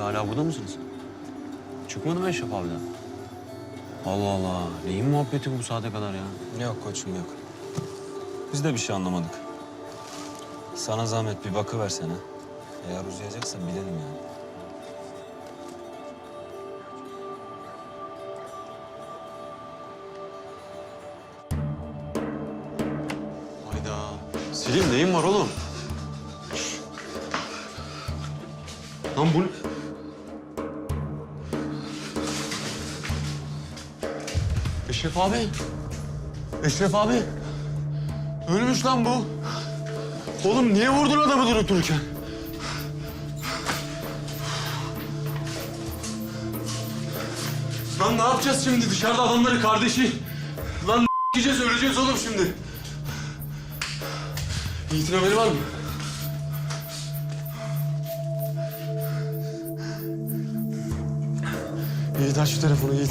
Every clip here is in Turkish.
abi hala burada mısınız? Çıkmadı mı Eşref abiden? Allah Allah. Neyin muhabbeti bu saate kadar ya? Yok koçum yok. Biz de bir şey anlamadık. Sana zahmet bir bakıversene. Eğer uzayacaksan bilelim yani. Hayda. Selim neyin var oğlum? Lan bu... Eşref abi. Eşref abi. Ölmüş lan bu. Oğlum niye vurdun adamı durup dururken? Lan ne yapacağız şimdi? Dışarıda adamları kardeşi. Lan yiyeceğiz, öleceğiz oğlum şimdi. Yiğit'in haberi var mı? Yiğit aç şu telefonu Yiğit.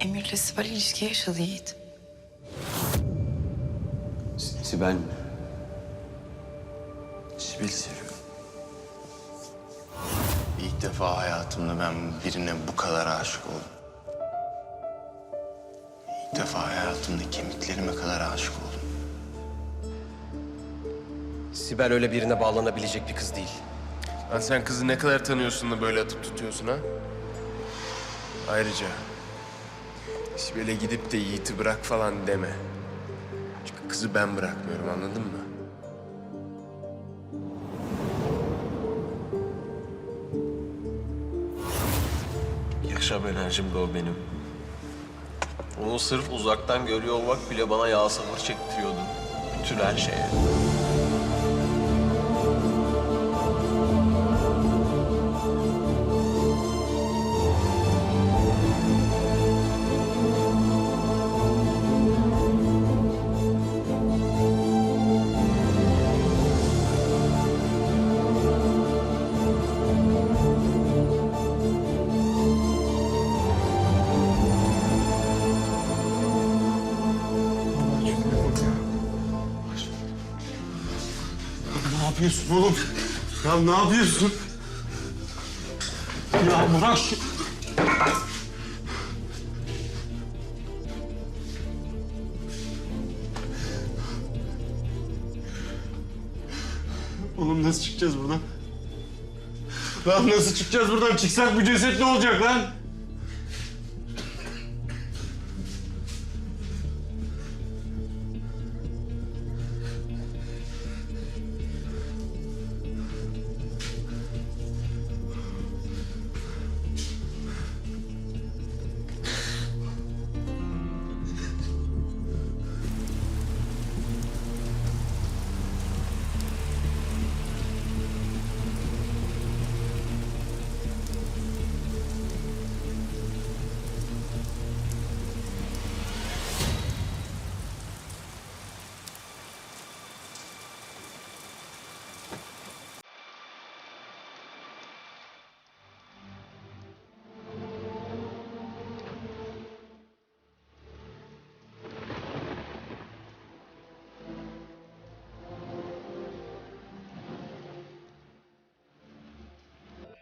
Emir'le Sibel ilişki yaşadı Yiğit. Sibel mi? Sibel seviyor. İlk defa hayatımda ben birine bu kadar aşık oldum. İlk defa hayatımda kemiklerime kadar aşık oldum. Sibel öyle birine bağlanabilecek bir kız değil. Lan sen kızı ne kadar tanıyorsun da böyle atıp tutuyorsun ha? Ayrıca Sibel'e gidip de Yiğit'i bırak falan deme. Çünkü kızı ben bırakmıyorum anladın mı? Yaşam enerjim de o benim. Onu sırf uzaktan görüyor olmak bile bana yağ sabır çektiriyordu. Bütün her şeye. Yapıyorsun oğlum? Ya ne yapıyorsun? Ya bırak şu... Oğlum nasıl çıkacağız buradan? Lan nasıl çıkacağız buradan? Çıksak bu ceset ne olacak lan?